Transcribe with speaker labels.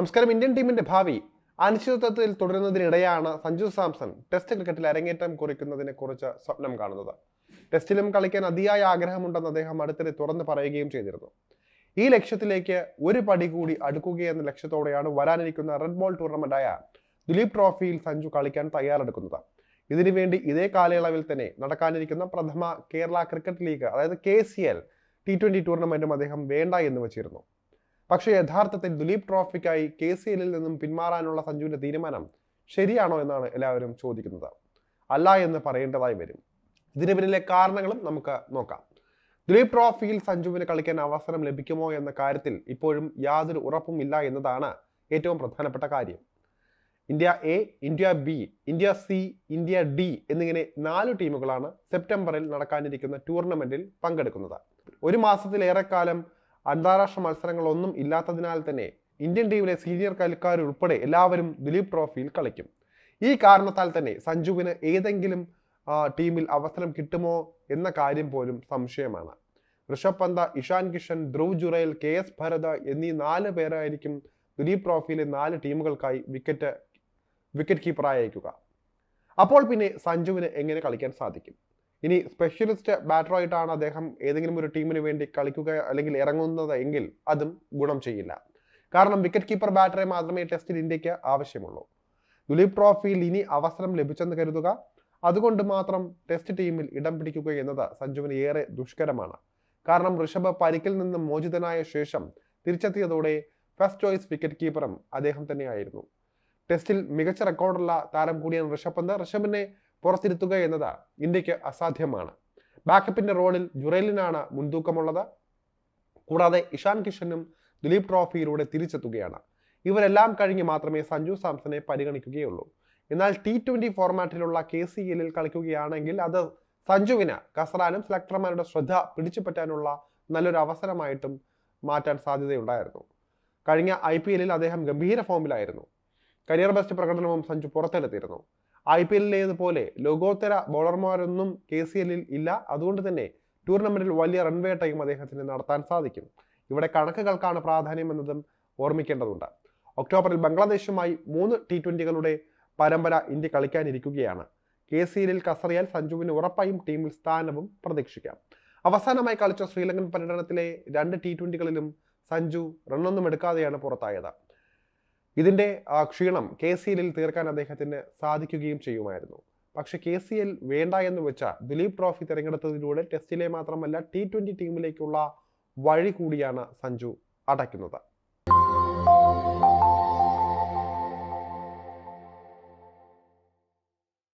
Speaker 1: നമസ്കാരം. ഇന്ത്യൻ ടീമിന്റെ ഭാവി അനിശ്ചിതത്വത്തിൽ തുടരുന്നതിനിടെയാണ് സഞ്ജു സാംസൺ ടെസ്റ്റ് ക്രിക്കറ്റിൽ അരങ്ങേറ്റം കുറിക്കുന്നതിനെ കുറിച്ച് സ്വപ്നം കാണുന്നത്. ടെസ്റ്റിലും കളിക്കാൻ അതിയായ ആഗ്രഹമുണ്ടെന്ന് അദ്ദേഹം അടുത്തിടെ തുറന്നു പറയുകയും ചെയ്തിരുന്നു. ഈ ലക്ഷ്യത്തിലേക്ക് ഒരു പടി കൂടി അടുക്കുകയെന്ന ലക്ഷ്യത്തോടെയാണ് വരാനിരിക്കുന്ന റെഡ് ബോൾ ടൂർണമെന്റായ ദിലീപ് ട്രോഫിയിൽ സഞ്ജു കളിക്കാൻ തയ്യാറെടുക്കുന്നത്. ഇതിനുവേണ്ടി ഇതേ കാലയളവിൽ തന്നെ നടക്കാനിരിക്കുന്ന പ്രഥമ കേരള ക്രിക്കറ്റ് ലീഗ് അതായത് K C L T twenty ടൂർണമെന്റും അദ്ദേഹം വേണ്ട എന്ന് വെച്ചിരുന്നു. പക്ഷേ യഥാർത്ഥത്തിൽ ദുലീപ് ട്രോഫിക്കായി കെ സി എല്ലിൽ നിന്നും പിന്മാറാനുള്ള സഞ്ജുവിന്റെ തീരുമാനം ശരിയാണോ എന്നാണ് എല്ലാവരും ചോദിക്കുന്നത്. അല്ല എന്ന് പറയേണ്ടതായി വരും. ഇതിന് പിന്നിലെ കാരണങ്ങളും നമുക്ക് നോക്കാം. ദിലീപ് ട്രോഫിയിൽ സഞ്ജുവിന് കളിക്കാൻ അവസരം ലഭിക്കുമോ എന്ന കാര്യത്തിൽ ഇപ്പോഴും യാതൊരു ഉറപ്പും ഇല്ല എന്നതാണ് ഏറ്റവും പ്രധാനപ്പെട്ട കാര്യം. India A India B India C India D എന്നിങ്ങനെ നാല് ടീമുകളാണ് സെപ്റ്റംബറിൽ നടക്കാനിരിക്കുന്ന ടൂർണമെന്റിൽ പങ്കെടുക്കുന്നത്. ഒരു മാസത്തിലേറെക്കാലം അന്താരാഷ്ട്ര മത്സരങ്ങളൊന്നും ഇല്ലാത്തതിനാൽ തന്നെ ഇന്ത്യൻ ടീമിലെ സീനിയർ കളിക്കാരുൾപ്പെടെ എല്ലാവരും ദിലീപ് ട്രോഫിയിൽ കളിക്കും. ഈ കാരണത്താൽ തന്നെ സഞ്ജുവിന് ഏതെങ്കിലും ടീമിൽ അവസരം കിട്ടുമോ എന്ന കാര്യം പോലും സംശയമാണ്. ഋഷഭ് പന്ത ഇഷാൻ കിഷൻ ധ്രുവ് ജുറേൽ കെ എസ് ഭരത് എന്നീ നാല് പേരായിരിക്കും ദിലീപ് ട്രോഫിയിലെ നാല് ടീമുകൾക്കായി വിക്കറ്റ് വിക്കറ്റ് കീപ്പറായിരിക്കുക അപ്പോൾ പിന്നെ സഞ്ജുവിന് എങ്ങനെ കളിക്കാൻ സാധിക്കും? ഇനി സ്പെഷ്യലിസ്റ്റ് ബാറ്ററായിട്ടാണ് അദ്ദേഹം ഏതെങ്കിലും ഒരു ടീമിന് വേണ്ടി കളിക്കുക അല്ലെങ്കിൽ ഇറങ്ങുന്നത് എങ്കിൽ അതും ഗുണം ചെയ്യില്ല. കാരണം വിക്കറ്റ് കീപ്പർ ബാറ്ററെ മാത്രമേ ടെസ്റ്റിൽ ഇന്ത്യയ്ക്ക് ആവശ്യമുള്ളൂ. ദുലീപ് ട്രോഫിയിൽ ഇനി അവസരം ലഭിച്ചെന്ന് കരുതുക. അതുകൊണ്ട് മാത്രം ടെസ്റ്റ് ടീമിൽ ഇടം പിടിക്കുക എന്നത് സഞ്ജുവിന് ഏറെ ദുഷ്കരമാണ്. കാരണം ഋഷഭ് പരിക്കിൽ നിന്ന് മോചിതനായ ശേഷം തിരിച്ചെത്തിയതോടെ ഫസ്റ്റ് ചോയ്സ് വിക്കറ്റ് കീപ്പറും അദ്ദേഹം തന്നെയായിരുന്നു. ടെസ്റ്റിൽ മികച്ച റെക്കോർഡുള്ള താരം കൂടിയാണ് ഋഷഭ് പന്ത്. ഋഷഭിനെ പുറത്തിരുത്തുക എന്നത് ഇന്ത്യയ്ക്ക് അസാധ്യമാണ്. ബാക്കപ്പിന്റെ റോളിൽ ജുറേലിനാണ് മുൻതൂക്കമുള്ളത്. കൂടാതെ ഇഷാൻ കിഷനും ദിലീപ് ട്രോഫിയിലൂടെ തിരിച്ചെത്തുകയാണ്. ഇവരെല്ലാം കഴിഞ്ഞ് മാത്രമേ സഞ്ജു സാംസനെ പരിഗണിക്കുകയുള്ളൂ. എന്നാൽ ടി ട്വന്റി ഫോർമാറ്റിലുള്ള കെ സി എല്ലിൽ കളിക്കുകയാണെങ്കിൽ അത് സഞ്ജുവിന് കസറാനും സെലക്ടർമാരുടെ ശ്രദ്ധ പിടിച്ചുപറ്റാനുള്ള നല്ലൊരു അവസരമായിട്ടും മാറ്റാൻ സാധ്യതയുണ്ടായിരുന്നു. കഴിഞ്ഞ ഐ പി എല്ലിൽ അദ്ദേഹം ഗംഭീര ഫോമിലായിരുന്നു. കരിയർ ബെസ്റ്റ് പ്രകടനവും സഞ്ജു പുറത്തെടുത്തിരുന്നു. ഐ പി എല്ലിലേതുപോലെ ലോകോത്തര ബോളർമാരൊന്നും കെ സി എല്ലിൽ ഇല്ല. അതുകൊണ്ട് തന്നെ ടൂർണമെന്റിൽ വലിയ റൺവേട്ടയും അദ്ദേഹത്തിന് നടത്താൻ സാധിക്കും. ഇവിടെ കണക്കുകൾക്കാണ് പ്രാധാന്യം എന്നതും ഓർമ്മിക്കേണ്ടതുണ്ട്. ഒക്ടോബറിൽ ബംഗ്ലാദേശുമായി മൂന്ന് ടി ട്വന്റികളുടെ പരമ്പര ഇന്ത്യ കളിക്കാനിരിക്കുകയാണ്. കെ സി എല്ലിൽ കസറിയാൽ സഞ്ജുവിന് ഉറപ്പായും ടീമിൽ സ്ഥാനവും പ്രതീക്ഷിക്കാം. അവസാനമായി കളിച്ച ശ്രീലങ്കൻ പര്യടനത്തിലെ രണ്ട് ടി ട്വന്റികളിലും സഞ്ജു റണ്ണൊന്നും എടുക്കാതെയാണ് പുറത്തായത്. ഇതിന്റെ ആ, ക്ഷീണം കെ സി എല്ലിൽ തീർക്കാൻ അദ്ദേഹത്തിന് സാധിക്കുകയും ചെയ്യുമായിരുന്നു. പക്ഷെ കെ സി എൽ വേണ്ട എന്ന് വെച്ച ദിലീപ് ട്രോഫി തിരഞ്ഞെടുത്തതിലൂടെ ടെസ്റ്റിലെ മാത്രമല്ല ടി ട്വന്റി ടീമിലേക്കുള്ള വഴി കൂടിയാണ് സഞ്ജു അടയ്ക്കുന്നത്.